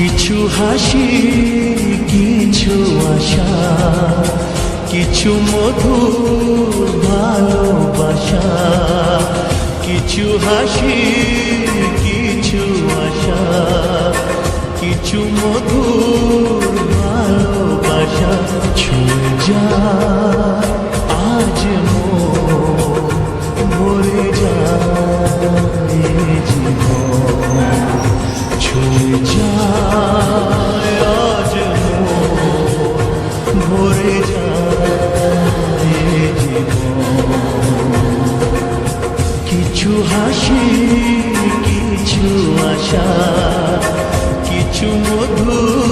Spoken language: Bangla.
কিছু হাসি, কিছু আশা, কিছু মধুর ভালোবাসা, কিছু হাসি, কিছু আশা, কিছু মধুর ভালোবাসা। ছুঁয়ে যায় আজ ভরে যায় জীবন। ছুঁয়ে যায় আজ কিছু হাসি কিছু আশা কিছু মধুর